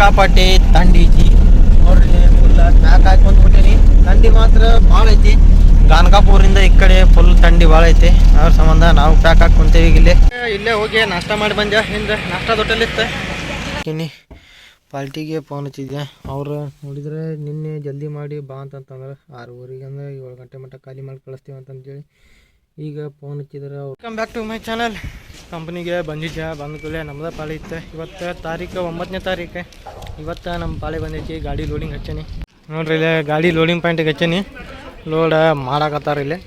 ಸಿಕ್ಕಾಪಟ್ಟೆ ಥಂಡಿ ಐತಿ ನೋಡ್ರಿ ಫುಲ್ ಪ್ಯಾಕ್ ಹಾಕೊಂಡ್ಬಿಟ್ಟಿನಿ ಥಂಡಿ ಮಾತ್ರ ಭಾಳ ಐತಿ. ಗಾನಕಾಪುರಿಂದ ಈ ಕಡೆ ಫುಲ್ ಥಂಡಿ ಭಾಳ ಐತಿ. ಅದ್ರ ಸಂಬಂಧ ನಾವು ಪ್ಯಾಕ್ ಹಾಕೊಂತೀವಿ ಇಲ್ಲಿ. ಇಲ್ಲೇ ಹೋಗಿ ನಾಷ್ಟ ಮಾಡಿ ಬಂದೆ ಹಿಂದೆ ನಾಷ್ಟ ದೊಡ್ಡಲ್ಲಿತ್ತು ಇತ್ತೀನಿ ಪಾಲ್ಟಿಗೆ ಫೋನ್ ಹಚ್ಚಿದ್ದೆ ಅವ್ರು ನೋಡಿದ್ರೆ ನಿನ್ನೆ ಜಲ್ದಿ ಮಾಡಿ ಬಾ ಅಂತಂತಂದ್ರೆ ಆರೂವರೆಗೆ ಅಂದ್ರೆ ಏಳು ಗಂಟೆ ಮಟ್ಟ ಖಾಲಿ ಮಾಡಿ ಕಳಿಸ್ತೀವಿ ಅಂತಂದೇಳಿ ಈಗ ಫೋನ್ ಹಚ್ಚಿದ್ರೆ ಅವ್ರು. Come back to my channel ಕಂಪ್ನಿಗೆ ಬಂದಿದ್ದೆ ಬಂದ ಕೂಡಲೇ ನಮ್ಮದೇ ಪಾಳಿ ಇತ್ತು. ಇವತ್ತು ತಾರೀಕು ಒಂಬತ್ತನೇ ತಾರೀಕು. ಇವತ್ತು ನಮ್ಮ ಪಾಳಿ ಬಂದೈತಿ, ಗಾಡಿ ಲೋಡಿಂಗ್ ಹಚ್ಚೇನಿ. ನೋಡ್ರಿ ಇಲ್ಲೇ ಗಾಡಿ ಲೋಡಿಂಗ್ ಪಾಯಿಂಟಿಗೆ ಹಚ್ಚೇನಿ. ಲೋಡ್ ಮಾಡಾಕತ್ತಾರ ಇಲ್ಲಿ.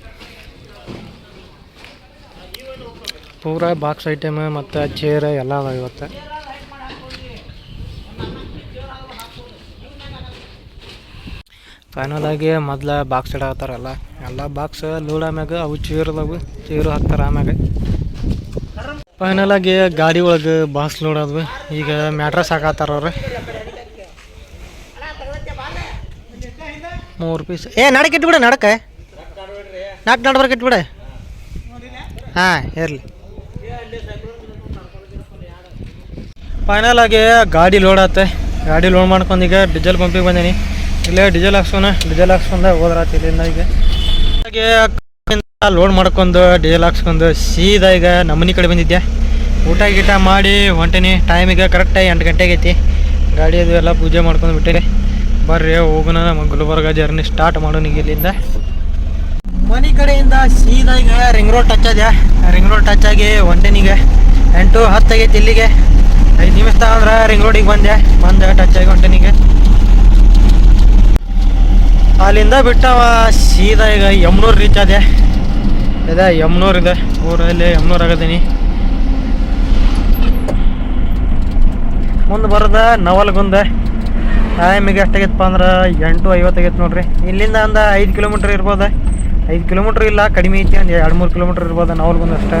ಪೂರ ಬಾಕ್ಸ್ ಐಟಮ್ ಮತ್ತು ಚೇರ್ ಎಲ್ಲ ಅದಾವ ಇವತ್ತು. ಫೈನಲ್ ಆಗಿ ಮೊದ್ಲು ಬಾಕ್ಸ್ ಇಡಾಕತ್ತಾರಲ್ಲ ಎಲ್ಲ. ಬಾಕ್ಸ್ ಲೋಡ್ ಆಮ್ಯಾಗ ಅವು ಚೇರ್ ಅದಾವು ಚೇರು ಹಾಕ್ತಾರೆ ಆಮ್ಯಾಗ. ಫೈನಲ್ ಆಗಿ ಗಾಡಿ ಒಳಗೆ ಬಾಸ್ ಲೋಡ್ ಆದ್ವಿ. ಈಗ ಮ್ಯಾಟ್ರಸ್ ಹಾಕತ್ತಾರ ಅವ್ರು. ಮೂರು ಪೀಸ್ ಏ ನಡಕ್ಕೆ ಇಟ್ಬಿಡ ನಡಕ್ಕೆ ನಾಲ್ಕು ನಡ್ಬರ್ಕ್ ಇಟ್ಬಿಡ. ಹಾಂ, ಇರಲಿ. ಫೈನಲ್ ಆಗಿ ಗಾಡಿ ಲೋಡ್ ಆತೆ. ಗಾಡಿ ಲೋಡ್ ಮಾಡ್ಕೊಂಡು ಈಗ ಡೀಸೆಲ್ ಪಂಪಿಗೆ ಬಂದೀನಿ. ಇಲ್ಲೇ ಡೀಸೆಲ್ ಹಾಕ್ಸೋಣ. ಡೀಸೆಲ್ ಹಾಕ್ಸ್ಕೊಂಡೆ ಹೋದ್ರಾತ ಇಲ್ಲಿಂದ ಈಗ. ಹಾಗೆ ಲೋಡ್ ಮಾಡ್ಕೊಂಡು ಡೀಸೆಲ್ ಹಾಕ್ಸ್ಕೊಂಡು ಸೀದಾ ಈಗ ನಮ್ಮನೆ ಕಡೆ ಬಂದಿದ್ದೆ ಊಟ ಗೀಟ ಮಾಡಿ ಹೊಂಟೇನಿ. ಟೈಮಿಗೆ ಕರೆಕ್ಟಾಗಿ ಎಂಟು ಗಂಟೆಗೆ ಐತಿ ಗಾಡಿ ಅದು ಎಲ್ಲ ಪೂಜೆ ಮಾಡ್ಕೊಂಡು ಬಿಟ್ಟೆ ಬರ್ರಿ, ಹೋಗೋಣ ನಮ್ಮ ಗುಲ್ಬರ್ಗ ಜರ್ನಿ ಸ್ಟಾರ್ಟ್ ಮಾಡೋಣ ಈಗ ಇಲ್ಲಿಂದ. ಮನೆ ಕಡೆಯಿಂದ ಸೀದಾ ಈಗ ರಿಂಗ್ ರೋಡ್ ಟಚ್ ಅದ ರಿಂಗ್ ರೋಡ್ ಟಚ್ ಆಗಿ ಹೊಂಟೇನಿಗೆ ಎಂಟು ಹತ್ತು ಆಗೈತಿ ಇಲ್ಲಿಗೆ. ಐದು ನಿಮಿಷ ಅಂದ್ರೆ ರಿಂಗ್ ರೋಡಿಗೆ ಬಂದೆ. ಬಂದೆ ಟಚ್ ಆಗಿ ಹೊಂಟೇನಿಗೆ ಅಲ್ಲಿಂದ ಬಿಟ್ಟವ ಸೀದಾ ಈಗ ಯಮ್ನೂರು ರೀಚ್ ಆದೆ ಇದೆ ಊರಲ್ಲಿ ಯಮ್ನೂರ್ ಆಗದೀನಿ. ಮುಂದೆ ಬರದ ನವಲ್ಗುಂದ. ಟೈಮಿಗೆ ಎಷ್ಟಾಗೈತಪ್ಪ ಅಂದ್ರೆ ಎಂಟು ಐವತ್ತಾಗೈತೆ ನೋಡ್ರಿ. ಇಲ್ಲಿಂದ ಒಂದು ಐದು ಕಿಲೋಮೀಟ್ರ್ ಇರ್ಬೋದು? ಐದು ಕಿಲೋಮೀಟ್ರ್ ಇಲ್ಲ, ಕಡಿಮೆ ಐತಿ, ಒಂದು ಎರಡು ಮೂರು ಕಿಲೋಮೀಟ್ರ್ ಇರ್ಬೋದು ನವಲ್ಗುಂದ ಅಷ್ಟೇ.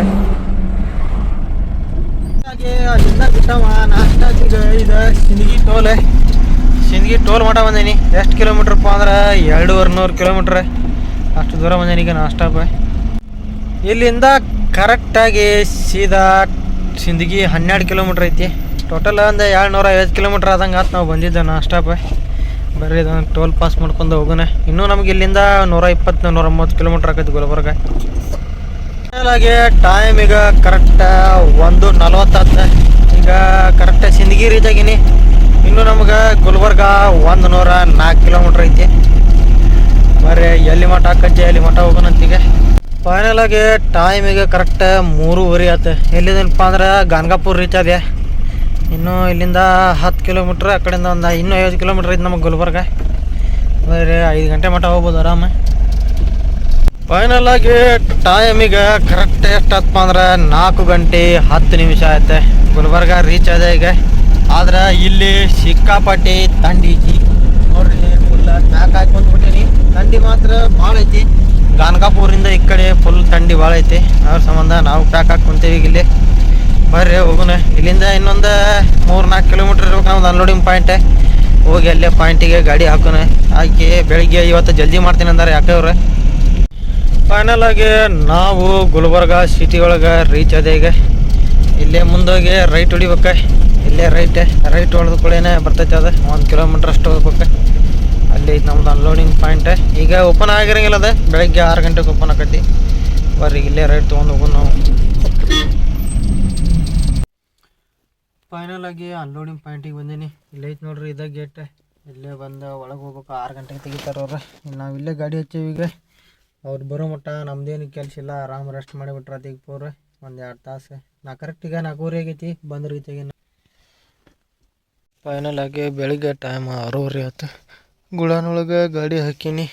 ನಾಷ್ಟ ಇದು ಸಿಂದಗಿ ಟೋಲ್. ಸಿಂದಗಿ ಟೋಲ್ ಮಠ ಬಂದೀನಿ. ಎಷ್ಟು ಕಿಲೋಮೀಟ್ರಪ್ಪ ಅಂದ್ರೆ ಎರಡೂವರೆ ನೂರು ಕಿಲೋಮೀಟ್ರ್ ಅಷ್ಟು ದೂರ ಬಂದೀನಿ ಈಗ ನಾಷ್ಟಪ್ಪ ಇಲ್ಲಿಂದ ಕರೆಕ್ಟಾಗಿ ಸೀದಾ ಸಿಂದಗಿ ಹನ್ನೆರಡು ಕಿಲೋಮೀಟ್ರ್ ಐತಿ. ಟೋಟಲ್ ಒಂದು ಎರಡು ನೂರ ಐವತ್ತು ಕಿಲೋಮೀಟ್ರ್ ಆದಂಗೆ ಆತು ನಾವು ಬಂದಿದ್ದೆ ನಾ ಸ್ಟಾಪ್ ಬರ್ರಿ ಇದನ್ನು ಟೋಲ್ ಪಾಸ್ ಮಾಡ್ಕೊಂಡು ಹೋಗೋಣ ಇನ್ನೂ ನಮ್ಗೆ ಇಲ್ಲಿಂದ ನೂರ ಇಪ್ಪತ್ತು, ನೂರ ಮೂವತ್ತು ಕಿಲೋಮೀಟ್ರ್ ಆಕೈತಿ ಗುಲ್ಬರ್ಗ. ಹಾಗೆ ಟೈಮ್ ಈಗ ಕರೆಕ್ಟ್ ಒಂದು ನಲ್ವತ್ತಾತ ಈಗ ಕರೆಕ್ಟ್ ಸಿಂದಗಿ ಆಗೀನಿ. ಇನ್ನೂ ನಮ್ಗೆ ಗುಲ್ಬರ್ಗ ಒಂದು ನೂರ ನಾಲ್ಕು ಕಿಲೋಮೀಟ್ರ್ ಐತಿ. ಬರ್ರಿ ಎಲ್ಲಿ ಮಠ ಕಜ್ಜೆ ಎಲ್ಲಿ ಮಠ ಹೋಗೋಣಂತೀಗ ಫೈನಲ್ ಆಗಿ ಟೈಮ್ ಈಗ ಕರೆಕ್ಟ್ ಮೂರುವರೆ ಆಯ್ತು. ಎಲ್ಲಿದನಪ್ಪ ಅಂದ್ರೆ ಗಾನ್ಗಾಪುರ್ ರೀಚ್ ಆದೆ ಇನ್ನು ಇಲ್ಲಿಂದ ಹತ್ತು ಕಿಲೋಮೀಟ್ರ್ ಆ ಕಡೆಯಿಂದ ಒಂದು ಇನ್ನೂ ಐವತ್ತು ಕಿಲೋಮೀಟ್ರ್ ಐತೆ ನಮಗೆ ಗುಲ್ಬರ್ಗ. ಬೇರೆ ಐದು ಗಂಟೆ ಮಟ್ಟ ಹೋಗ್ಬೋದು ಆರಾಮ. ಫೈನಲ್ ಆಗಿ ಟೈಮ್ ಈಗ ಕರೆಕ್ಟ್ ಎಷ್ಟಪ್ಪ ಅಂದ್ರೆ ನಾಲ್ಕು ಗಂಟೆ ಹತ್ತು ನಿಮಿಷ ಆಯ್ತೆ. ಗುಲ್ಬರ್ಗ ರೀಚ್ ಆದ ಈಗ. ಆದ್ರೆ ಇಲ್ಲಿ ಸಿಕ್ಕಾಪಟ್ಟಿ ತಂಡಿ ನೋಡ್ರಿ ಫುಲ್ ಪ್ಯಾಕ್ ಹಾಕೊಂಡ್ಬಿಟ್ಟಿನಿ ತಂಡಿ ಮಾತ್ರ ಭಾಳ ಐತಿ. ಗಾನ್ಗಾಪುರಿಂದ ಈ ಕಡೆ ಫುಲ್ ಥಂಡಿ ಭಾಳ ಐತಿ. ಅದ್ರ ಸಂಬಂಧ ನಾವು ಪ್ಯಾಕ್ ಹಾಕೊಂತೀವಿ ಈಗ ಇಲ್ಲಿ. ಬರ್ರಿ ಹೋಗುನ ಇಲ್ಲಿಂದ ಇನ್ನೊಂದು ಮೂರು ನಾಲ್ಕು ಕಿಲೋಮೀಟ್ರ್ ಇರ್ಬೇಕು ನಮ್ದು ಅನ್ಲೋಡಿಂಗ್ ಪಾಯಿಂಟ್ ಹೋಗಿ ಅಲ್ಲೇ ಪಾಯಿಂಟಿಗೆ ಗಾಡಿ ಹಾಕೋಣ. ಹಾಕಿ ಬೆಳಿಗ್ಗೆ ಇವತ್ತು ಜಲ್ದಿ ಮಾಡ್ತೀನಿ ಅಂದಾರೆ ಯಾಕೆ ಅವ್ರೆ? ಫೈನಲ್ ಆಗಿ ನಾವು ಗುಲ್ಬರ್ಗ ಸಿಟಿ ಒಳಗೆ ರೀಚ್ ಅದೇ ಈಗ. ಇಲ್ಲೇ ಮುಂದೋಗಿ ರೈಟ್ ಹೊಡಿಬೇಕ. ಇಲ್ಲೇ ರೈಟ್ ರೈಟ್ ಹೊಡೆದ ಕೂಡ ಬರ್ತೈತೆ ಅದು. ಒಂದು ಕಿಲೋಮೀಟ್ರ್ ಅಷ್ಟು ಹೋಗ್ಬೇಕು. ಅಲ್ಲಿ ನಮ್ದು ಅನ್ಲೋಡಿಂಗ್ ಪಾಯಿಂಟ್ ಈಗ ಓಪನ್ ಆಗಿರಂಗಿಲ್ಲ ಅದ. ಬೆಳಗ್ಗೆ ಆರು ಗಂಟೆಗೆ ಓಪನ್ ಆಕತಿ ಬರ್ರಿ, ಇಲ್ಲೇ ರೈಟ್ ತೊಗೊಂಡು ಹೋಗೋಣ ನಾವು. ಫೈನಲ್ ಆಗಿ ಅನ್ಲೋಡಿಂಗ್ ಪಾಯಿಂಟಿಗೆ ಬಂದೀನಿ. ಇಲ್ಲೇ ಐತೆ ನೋಡ್ರಿ, ಇದ ಗೇಟ್ ಇಲ್ಲೇ ಬಂದು ಒಳಗೆ ಹೋಗ್ಬೇಕು. ಆರು ಗಂಟೆಗೆ ತೆಗಿತಾರೆ ಅವ್ರು. ನಾವು ಇಲ್ಲೇ ಗಾಡಿ ಹಚ್ಚೀವಿ ಈಗ. ಅವ್ರು ಬರೋ ಮಟ್ಟ ನಮ್ದೇನು ಕೆಲಸ ಇಲ್ಲ. ಆರಾಮ್ ರೆಸ್ಟ್ ಮಾಡಿಬಿಟ್ರೆ ಅದಕ್ಕೆ ಪೂರ ಒಂದು ಎರಡು ತಾಸು. ನಾ ಕರೆಕ್ಟ್ ಈಗ ನಾಲ್ಕೂವರೆ ಆಗೈತಿ. ಬಂದ್ರೆ ಫೈನಲ್ ಆಗಿ ಬೆಳಿಗ್ಗೆ ಟೈಮ್ ಆರೂವರೆ ಆಯ್ತು. ಗುಡಾನೊಳಗೆ ಗಾಡಿ ಹಾಕೀನಿ.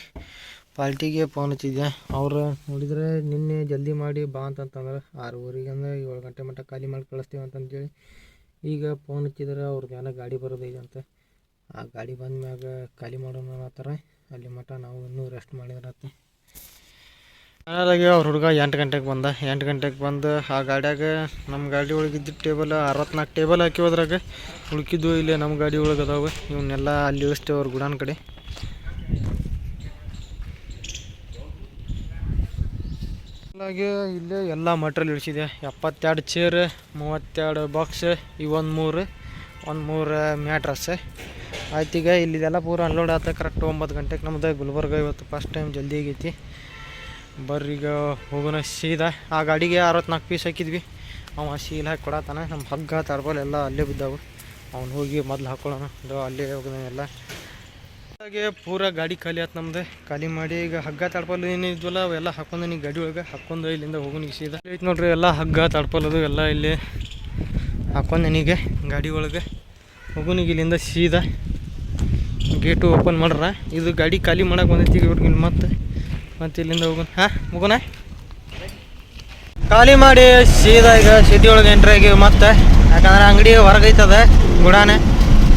ಪಾಲ್ಟಿಗೆ ಫೋನ್ ಹಚ್ಚಿದ್ದೆ ಅವ್ರು ನೋಡಿದ್ರೆ ನಿನ್ನೆ ಜಲ್ದಿ ಮಾಡಿ ಬಾ ಅಂತಂತಂದ್ರೆ ಆರೂವರೆಗೆ ಅಂದ್ರೆ ಏಳು ಗಂಟೆ ಮಟ್ಟ ಖಾಲಿ ಮಾಡಿ ಕಳಿಸ್ತೀವಿ ಅಂತಂತೇಳಿ. ಈಗ ಫೋನ್ ಹಚ್ಚಿದ್ರೆ ಅವ್ರದ್ದು ಏನೋ ಗಾಡಿ ಬರೋದೈತೆ ಅಂತ ಆ ಗಾಡಿ ಬಂದ ಮ್ಯಾಗ ಖಾಲಿ ಮಾಡೋಣ ಅನ್ನತ್ತಾರ ಅಲ್ಲಿ ಮಟ್ಟ ನಾವು ಇನ್ನೂ ರೆಸ್ಟ್ ಮಾಡಿದ್ರತ್ತೆ ಹಾಗಾಗಿ ಅವ್ರ ಹುಡುಗ ಎಂಟು ಗಂಟೆಗೆ ಬಂದ. ಎಂಟು ಗಂಟೆಗೆ ಬಂದು ಆ ಗಾಡ್ಯಾಗ ನಮ್ಮ ಗಾಡಿ ಒಳಗಿದ್ದ ಟೇಬಲ್ ಅರವತ್ನಾಲ್ಕು ಟೇಬಲ್ ಹಾಕಿ ಹೋದ್ರಾಗ ಉಳ್ಕಿದ್ದು ಇಲ್ಲೇ ನಮ್ಮ ಗಾಡಿ ಒಳಗೆ ಅದಾವೆ. ಇವನ್ನೆಲ್ಲ ಅಲ್ಲಿ ಇಳಿಸ್ತೇವೆ ಅವ್ರ ಗುಡಾನ್ ಕಡೆ. ಹಾಗೆ ಇಲ್ಲೇ ಎಲ್ಲ ಮಟ್ರಿಯಲ್ ಇಳಿಸಿದೆ. ಎಪ್ಪತ್ತೆರಡು ಚೇರ್ ಮೂವತ್ತೆರಡು ಬಾಕ್ಸ್, ಇವೊಂದು ಮೂರು, ಒಂದು ಮೂರು ಮ್ಯಾಟ್ರಸ್. ಆಯ್ತು ಈಗ ಇಲ್ಲಿದೆಲ್ಲ ಪೂರ ಅನ್ಲೋಡ್ ಆತ. ಕರೆಕ್ಟ್ ಒಂಬತ್ತು ಗಂಟೆಗೆ ನಮ್ದು ಗುಲ್ಬರ್ಗ ಇವತ್ತು ಫಸ್ಟ್ ಟೈಮ್ ಜಲ್ದಿ ಆಗೈತಿ. ಬರ್ರಿ ಈಗ ಹೋಗೋಣ ಸೀದಾ. ಆ ಗಾಡಿಗೆ ಅರವತ್ನಾಲ್ಕು ಪೀಸ್ ಹಾಕಿದ್ವಿ. ಅವ ಸೀಲ್ ಹಾಕಿ ಕೊಡತ್ತಾನ ನಮ್ಮ ಹಗ್ಗ, ತರ್ಬಲ್ ಎಲ್ಲ ಅಲ್ಲೇ ಬಿದ್ದಾವು. ಅವ್ನು ಹೋಗಿ ಮೊದ್ಲು ಹಾಕೊಳ್ಳೋಣ. ಅದು ಅಲ್ಲೇ ಹೋಗೋಣ ಎಲ್ಲ. ಹಾಗೆ ಪೂರ ಗಾಡಿ ಖಾಲಿ ಆಯ್ತು ನಮ್ದು. ಖಾಲಿ ಮಾಡಿ ಈಗ ಹಗ್ಗ ತಡ್ಪಲ್ ಏನಿದ್ವಲ್ಲ ಅವೆಲ್ಲ ಹಾಕೊಂಡು ನೀ ಗಾಡಿ ಒಳಗೆ. ಹಾಕೊಂಡು ಇಲ್ಲಿಂದ ಹೋಗೋಣ ಈಗ ಸೀದಾ. ಐತೆ ನೋಡ್ರಿ, ಎಲ್ಲ ಹಗ್ಗ ಅದು ಎಲ್ಲ ಇಲ್ಲಿ ಹಾಕೊಂಡು ನನಗೆ ಗಾಡಿ ಒಳಗೆ. ಹೋಗೋನಿಗೆ ಇಲ್ಲಿಂದ ಸೀದಾ. ಗೇಟು ಓಪನ್ ಮಾಡ್ರ. ಇದು ಗಾಡಿ ಖಾಲಿ ಮಾಡಕ್ಕೆ ಬಂದೈತಿ ಇವ್ರಿಗೆ ಮತ್ತೆ. ಮತ್ತೆ ಇಲ್ಲಿಂದ ಹೋಗೋಣ ಹಾಂ, ಮುಗುನ? ಖಾಲಿ ಮಾಡಿ ಸೀದಾ ಈಗ ಸಿಟಿ ಒಳಗೆ ಎಂಟ್ರಿ ಆಗಿ ಮತ್ತೆ, ಯಾಕಂದ್ರೆ ಅಂಗಡಿ ಹೊರಗೈತದ ಗುಡಾನೆ.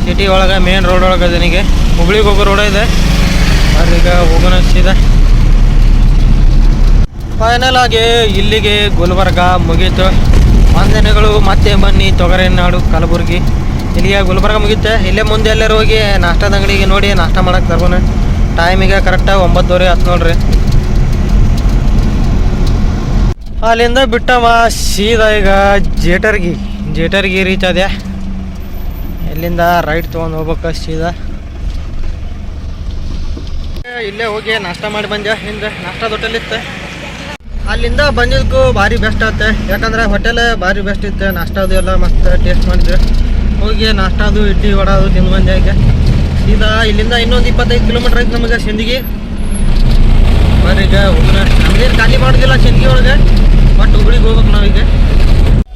ಸಿಟಿ ಒಳಗೆ ಮೇನ್ ರೋಡ್ ಒಳಗೆ ಅದನಿಗೆ ಹುಬ್ಳಿಗೆ ಹೋಗೋ ರೋಡ್ ಇದೆ. ಅವ್ರೀಗ ಹೋಗೋಣ ಸೀದಾ. ಫೈನಲ್ ಆಗಿ ಇಲ್ಲಿಗೆ ಗುಲ್ಬರ್ಗ ಮುಗೀತು. ಒಂದಿನಗಳು ಮತ್ತೆ ಬನ್ನಿ ತೊಗರಿ ನಾಡು ಕಲಬುರ್ಗಿ. ಇಲ್ಲಿಗೆ ಗುಲ್ಬರ್ಗ ಮುಗೀತೆ. ಇಲ್ಲೇ ಮುಂದೆ ಎಲ್ಲರೂ ಹೋಗಿ ನಾಷ್ಟದ ಅಂಗಡಿಗೆ ನೋಡಿ ನಾಷ್ಟ ಮಾಡಕ್ಕೆ ತರ್ಬೋಣ ಟೈಮಿಗೆ ಕರೆಕ್ಟಾಗಿ ಒಂಬತ್ತುವರೆ ಹತ್ತು ನೋಡ್ರಿ. ಅಲ್ಲಿಂದ ಬಿಟ್ಟವ ಸೀದಾ ಈಗ ಜೇಟರ್ಗಿ. ಜೇಟರ್ಗಿ ರೀಚ್ ಅದೇ ಇಲ್ಲಿಂದ ರೈಟ್ ತೊಗೊಂಡು ಹೋಗ್ಬೇಕ ಸೀದಾ? ಇಲ್ಲೇ ಹೋಗಿ ನಾಷ್ಟ ಮಾಡಿ ಬಂದೆ ಹಿಂದೆ ನಾಷ್ಟ ಇತ್ತು? ಅಲ್ಲಿಂದ ಬಂದಿದ್ದಕ್ಕೂ ಭಾರಿ ಬೆಸ್ಟ್ ಆಗುತ್ತೆ ಯಾಕಂದ್ರೆ ಹೋಟೆಲ್ ಭಾರಿ ಬೆಸ್ಟ್ ಇತ್ತು. ನಾಷ್ಟ ಅದು ಎಲ್ಲ ಮಸ್ತ್ ಟೇಸ್ಟ್ ಮಾಡಿದ್ವಿ. ಹೋಗಿ ನಾಷ್ಟ ಅದು ಇಡ್ಲಿ ವಡ ಅದು ತಿಂದು ಬಂದೆ ಈಗ? ಸೀದಾ ಇಲ್ಲಿಂದ ಇನ್ನೊಂದು ಇಪ್ಪತ್ತೈದು ಕಿಲೋಮೀಟ್ರ್ ಐತೆ ನಮಗೆ ಸಿಂದಗಿ. ಬರ್ರಿ ಈಗ ಹೋಗೋಣ. ನಮ್ಗೇನು ಖಾಲಿ ಮಾಡೋದಿಲ್ಲ ಚಿಂತೆ ಒಳಗೆ ಬಟ್ ಹುಬ್ಳಿಗೆ ಹೋಗ್ಬೇಕು ನಾವೀಗ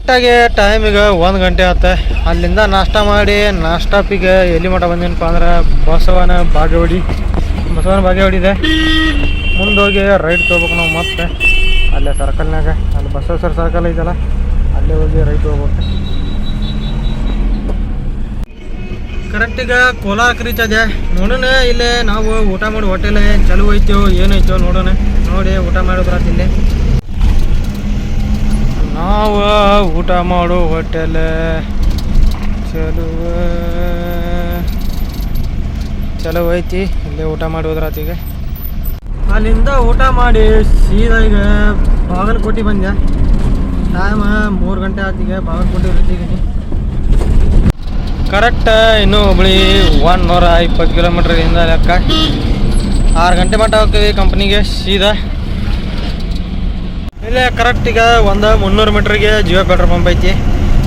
ಕರೆಕ್ಟಾಗಿ ಟೈಮ್ ಈಗ ಒಂದು ಗಂಟೆ ಆತ. ಅಲ್ಲಿಂದ ನಾಷ್ಟ ಮಾಡಿ ನಾಷ್ಟಾಪಿಗೆ ಎಲ್ಲಿ ಮಠ ಬಂದೇನಪ್ಪ ಅಂದ್ರೆ ಬಸವನ ಬಾಗೇವಾಡಿ. ಬಸವನ ಬಾಗೇವಾಡಿ ಇದೆ. ಮುಂದೋಗಿ ರೈಟ್ ತೊಗೋಬೇಕು ನಾವು ಮತ್ತೆ. ಅಲ್ಲೇ ಸರ್ಕಲ್ನಾಗ ಅಲ್ಲಿ ಬಸವೇಶ್ವರ ಸರ್ಕಲ್ ಐತಲ್ಲ, ಅಲ್ಲೇ ಹೋಗಿ ರೈಟ್ ಹೋಗ್ಬೇಕು. ಕರೆಕ್ಟ್ ಈಗ ಕೋಲಾರಕ್ಕೆ ರೀಚ್ ಅದೇ ನೋಡೋಣ, ಇಲ್ಲೇ ನಾವು ಊಟ ಮಾಡಿ ಹೋಟೆಲ್ ಚಲೋ ಐತೋ ಏನೈತೋ ನೋಡೋಣ. ನೋಡಿ, ಊಟ ಮಾಡಿದ್ರಾತ್ ಇಲ್ಲಿ. ನಾವು ಊಟ ಮಾಡೋ ಹೋಟೆಲ್ ಚಲೋ ಚಲೋ ಐತಿ ಇಲ್ಲೇ ಊಟ ಮಾಡಿ ಅಲ್ಲಿಂದ ಊಟ ಮಾಡಿ ಸೀದಾ ಈಗ ಬಾಗಲಕೋಟೆ ಬಂದೆ. ಟೈಮ್ ಮೂರು ಗಂಟೆ ಆತೀಗ ಬಾಗಲಕೋಟೆ ರೀತಿಗೀನಿ ಕರೆಕ್ಟ್, ಇನ್ನೂ ಹುಬ್ಳಿ ಒನ್ ನೂರ ಇಪ್ಪತ್ತು ಕಿಲೋಮೀಟ್ರಿಂದ ಲೆಕ್ಕ. ಆರು ಗಂಟೆ ಮಟ್ಟ ಹೋಗ್ತೀವಿ ಕಂಪ್ನಿಗೆ ಸೀದಾ. ಇಲ್ಲೇ ಕರೆಕ್ಟ್ ಈಗ ಒಂದು ಮುನ್ನೂರು ಮೀಟ್ರಿಗೆ ಜಿಯೋ ಪೆಟ್ರೋಲ್ ಪಂಪ್ ಐತಿ.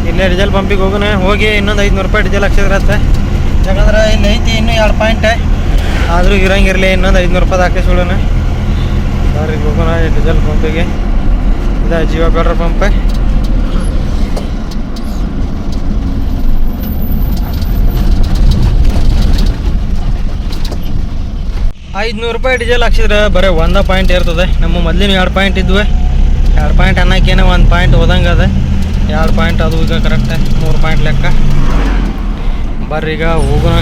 ಇಲ್ಲೇ ಡೀಸೆಲ್ ಪಂಪಿಗೆ ಹೋಗೋಣ ಹೋಗಿ ಇನ್ನೊಂದು ಐದುನೂರು ರೂಪಾಯಿ ಡೀಸೆಲ್ ಹಾಕ್ಸಿದ್ರತ್ತೆ ಯಾಕಂದ್ರೆ ಇಲ್ಲಿ ಐತಿ ಇನ್ನೂ ಎರಡು ಪಾಯಿಂಟ್ ಆದರೂ ಇರೋಂಗಿರಲಿ ಇನ್ನೊಂದು ಐದುನೂರು ರೂಪಾಯಿ ಹಾಕಿಸ್ಬಿಡೋಣ ಬರ್ರಿ ಹೋಗೋಣ ಡೀಸೆಲ್ ಪಂಪಿಗೆ ಇದು ಜಿಯೋ ಪೆಟ್ರೋಲ್ ಪಂಪ್ ಐದುನೂರು ರೂಪಾಯಿ ಡೀಸೆಲ್ ಹಾಕ್ಸಿದ್ರೆ ಬರೀ ಒಂದು ಪಾಯಿಂಟ್ ಇರ್ತದೆ. ನಮ್ಮ ಮೊದಲಿನ ಎರಡು ಪಾಯಿಂಟ್ ಇದ್ವಿ. ಎರಡು ಪಾಯಿಂಟ್ ಅನ್ನೋಕ್ಕೇನೆ ಒಂದು ಪಾಯಿಂಟ್ ಹೋದಂಗೆ ಅದ. ಎರಡು ಪಾಯಿಂಟ್ ಅದು ಈಗ ಕರೆಕ್ಟ್ ಮೂರು ಪಾಯಿಂಟ್ ಲೆಕ್ಕ. ಬರ್ರಿ ಈಗ ಹೋಗೋಣ.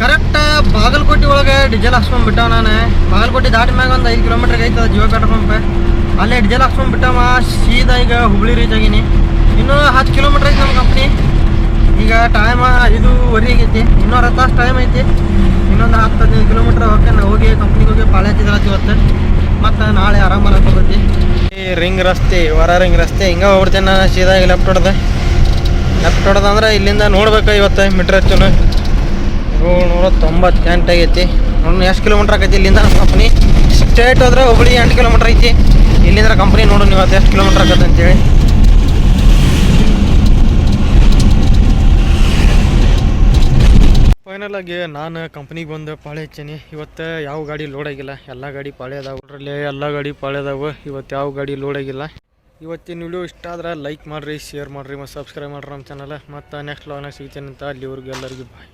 ಕರೆಕ್ಟ್ ಬಾಗಲಕೋಟೆ ಒಳಗೆ ಡೀಸೆಲ್ ಹಾಕ್ಸ್ಕೊಂಡು ಬಿಟ್ಟ ನಾನು. ಬಾಗಲಕೋಟೆ ದಾಟಿ ಮ್ಯಾಗ ಒಂದು ಐದು ಕಿಲೋಮೀಟ್ರ್ ಐತದ ಜೀವ ಪೆಟ್ರೋಲ್ ಪಂಪ್. ಅಲ್ಲೇ ಡೀಸೆಲ್ ಹಾಕ್ಸ್ಕೊಂಡು ಬಿಟ್ಟವ ಸೀದಾ ಈಗ ಹುಬ್ಳಿ ರೀಚ್ ಆಗೀನಿ. ಇನ್ನೂ ಹತ್ತು ಕಿಲೋಮೀಟ್ರ್ ಐತೆ ನಮ್ಮ ಕಂಪ್ನಿ ಟೈಮ್ ಐದೂವರೆ ಆಗೈತಿ. ಇನ್ನೂ ಹತ್ತು ತಾಸು ಟೈಮ್ ಐತಿ. ಇನ್ನೊಂದು ಹತ್ತು ಹದಿನೈದು ಕಿಲೋಮೀಟ್ರ್ ಹೋಗಿ ನಾವು ಹೋಗಿ ಕಂಪ್ನಿಗೆ ಹೋಗಿ ಪಾಳೆ ಹಚ್ಚಿದ್ರಾತಿ ಇವತ್ತು ಮತ್ತು ನಾಳೆ ಆರಾಮ ಈ ರಿಂಗ್ ರಸ್ತೆ, ಹೊರ ರಿಂಗ್ ರಸ್ತೆ, ಹಿಂಗೆ ಹೋಗ್ಬಿಡ್ತೇನೆ ನಾನು ಸೀದಾ ಲೆಫ್ಟ್ ಹೊಡೆದೆ. ಲೆಫ್ಟ್ ಹೊಡೆದಂದ್ರೆ ಇಲ್ಲಿಂದ ನೋಡ್ಬೇಕು ಇವತ್ತು ಮೀಟ್ರ್ ಹಚ್ಚುನು. ಏಳು ನೂರ ತೊಂಬತ್ತು ಗಂಟೆ ಆಗೈತಿ. ನೋಡೋಣ ಎಷ್ಟು ಕಿಲೋಮೀಟ್ರ್ ಆಗೈತಿ ಇಲ್ಲಿಂದ ನಮ್ಮ ಕಂಪ್ನಿ ಸ್ಟ್ರೇಟ್ ಹೋದ್ರೆ ಹುಬ್ಳಿ ಎಂಟು ಕಿಲೋಮೀಟ್ರ್ ಐತಿ. ಇಲ್ಲಿಂದ ಕಂಪ್ನಿ ನೋಡೋಣ ಇವತ್ತು ಎಷ್ಟು ಕಿಲೋಮೀಟ್ರ್ ಆಗತ್ತೆ ಅಂತೇಳಿ. ಫೈನಲ್ ಆಗಿ ನಾನು ಕಂಪ್ನಿಗೆ ಬಂದು ಪಾಳೆ ಹಚ್ಚೀನಿ. ಇವತ್ತು ಯಾವ ಗಾಡಿ ಲೋಡ್ ಆಗಿಲ್ಲ. ಎಲ್ಲ ಗಾಡಿ ಪಾಳೆ ಅದಾವ. ಅದರಲ್ಲಿ ಎಲ್ಲ ಗಾಡಿ ಪಾಳೆ ಅದಾವ. ಇವತ್ತು ಯಾವ ಗಾಡಿ ಲೋಡ್ ಆಗಿಲ್ಲ. ಇವತ್ತಿನ ವಿಡಿಯೋ ಇಷ್ಟ ಆದ್ರೆ ಲೈಕ್ ಮಾಡಿರಿ ಶೇರ್ ಮಾಡಿರಿ ಮತ್ತು ಸಬ್ಸ್ಕ್ರೈಬ್ ಮಾಡಿರಿ ನಮ್ಮ ಚಾನಲ್ ಮತ್ತು ನೆಕ್ಸ್ಟ್ ಲಾಗ್ನಾಗ ಸಿಗ್ತೀನಿ ಅಂತ ಅಲ್ಲಿವರೆಗೂ ಎಲ್ಲರಿಗೂ ಬಾಯ್